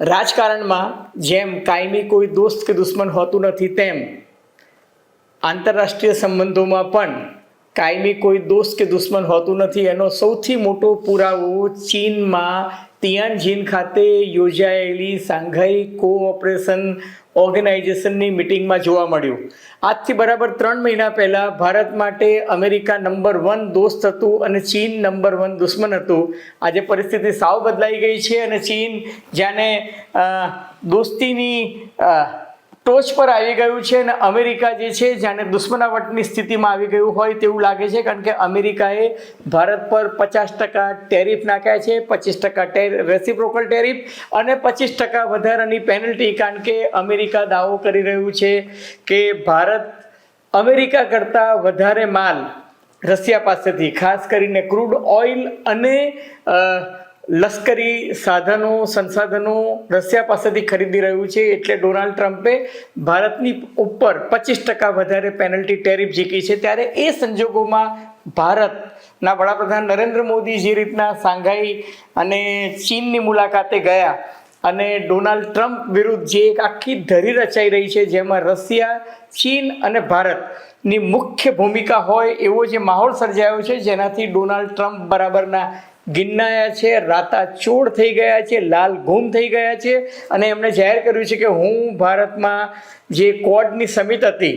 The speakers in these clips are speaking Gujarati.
રાજકારણમાં જેમ કાયમી કોઈ દોસ્ત કે દુશ્મન હોતું નથી, તેમ આંતરરાષ્ટ્રીય સંબંધોમાં પણ કાયમી કોઈ દોસ્ત કે દુશ્મન હોતું નથી. એનો સૌથી મોટો પુરાવો ચીનમાં તિયાનજીન ખાતે યોજાયેલી સાંઘાઈ કોઓપરેશન ઓર્ગેનાઇઝેશનની મિટિંગમાં જોવા મળ્યું. આજથી બરાબર ત્રણ મહિના પહેલાં ભારત માટે અમેરિકા નંબર વન દોસ્ત હતું અને ચીન નંબર વન દુશ્મન હતું. આજે પરિસ્થિતિ સાવ બદલાઈ ગઈ છે અને ચીન, જાણે દોસ્તીની ટોચ પર આવી ગયું છે અને અમેરિકા જે છે, જાણે દુશ્મનાવટની સ્થિતિમાં આવી ગયું હોય તેવું લાગે છે, કારણ કે અમેરિકાએ ભારત પર પચાસ ટકા ટેરિફ નાખ્યા છે, પચીસ ટકા રેસિપ્રોકલ ટેરિફ અને પચીસ ટકા વધારાની પેનલ્ટી, કારણ કે અમેરિકા દાવો કરી રહ્યું છે કે ભારત અમેરિકા કરતાં વધારે માલ રશિયા પાસેથી, ખાસ કરીને ક્રૂડ ઓઇલ અને લશ્કરી સાધનો, સંસાધનો રશિયા પાસેથી ખરીદી રહ્યું છે એટલે ડોનાલ્ડ ટ્રમ્પે ભારતની ઉપર પચીસ ટકા વધારે પેનલ્ટી ટેરિફ જીકી છે. ત્યારે એ સંજોગોમાં ભારતના વડાપ્રધાન નરેન્દ્ર મોદી જે રીતના સાંઘાઈ અને ચીનની મુલાકાતે ગયા અને ડોનાલ્ડ ટ્રમ્પ વિરુદ્ધ જે એક આખી ધરી રચાઈ રહી છે, જેમાં રશિયા, ચીન અને ભારતની મુખ્ય ભૂમિકા હોય એવો જે માહોલ સર્જાયો છે, જેનાથી ડોનાલ્ડ ટ્રમ્પ બરાબરના ગિન્નાયા છે, રાતા ચોડ થઈ ગયા છે, લાલ ગુમ થઈ ગયા છે અને એમણે જાહેર કર્યું છે કે હું ભારતમાં જે કોડની સમિત હતી,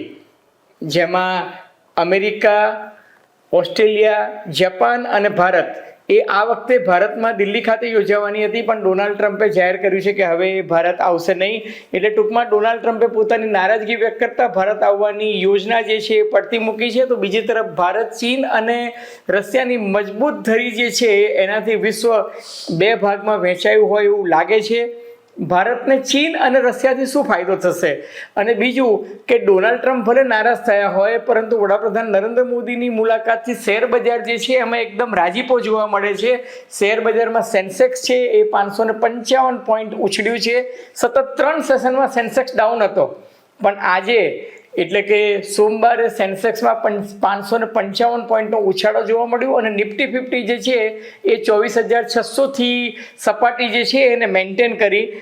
જેમાં અમેરિકા, ઓસ્ટ્રેલિયા, જાપાન અને ભારત એ આ વખતે ભારતમાં દિલ્હી ખાતે યોજાવાની હતી, પણ ડોનાલ્ડ ટ્રમ્પે જાહેર કર્યું છે કે હવે ભારત આવશે નહીં. એટલે ટૂંકમાં ડોનાલ્ડ ટ્રમ્પે પોતાની નારાજગી વ્યક્ત કરતા ભારત આવવાની યોજના જે છે એ પડતી મૂકી છે. તો બીજી તરફ ભારત, ચીન અને રશિયાની મજબૂત ધરી જે છે, એનાથી વિશ્વ બે ભાગમાં વહેંચાયું હોય એવું લાગે છે. ભારતને ચીન અને રશિયાથી શું ફાયદો થશે? અને બીજું કે ડોનાલ્ડ ટ્રમ્પ ભલે નારાજ થયા હોય, પરંતુ વડાપ્રધાન નરેન્દ્ર મોદીની મુલાકાતથી શેર બજાર જે છે એમાં એકદમ રાજીપો જોવા મળે છે. શેર બજારમાં સેન્સેક્સ છે, એ પાંચસો ને પંચાવન પોઈન્ટ ઉછળ્યું છે. સતત ત્રણ સેશનમાં સેન્સેક્સ ડાઉન હતો. પણ આજે, એટલે કે સોમવારે સેન્સેક્સમાં પાંચસો ને પંચાવન પોઈન્ટનો ઉછાળો જોવા મળ્યો અને નિફ્ટી ફિફ્ટી જે છે, એ ચોવીસ હજાર છસોથી સપાટી જે છે એને મેન્ટેન કરી.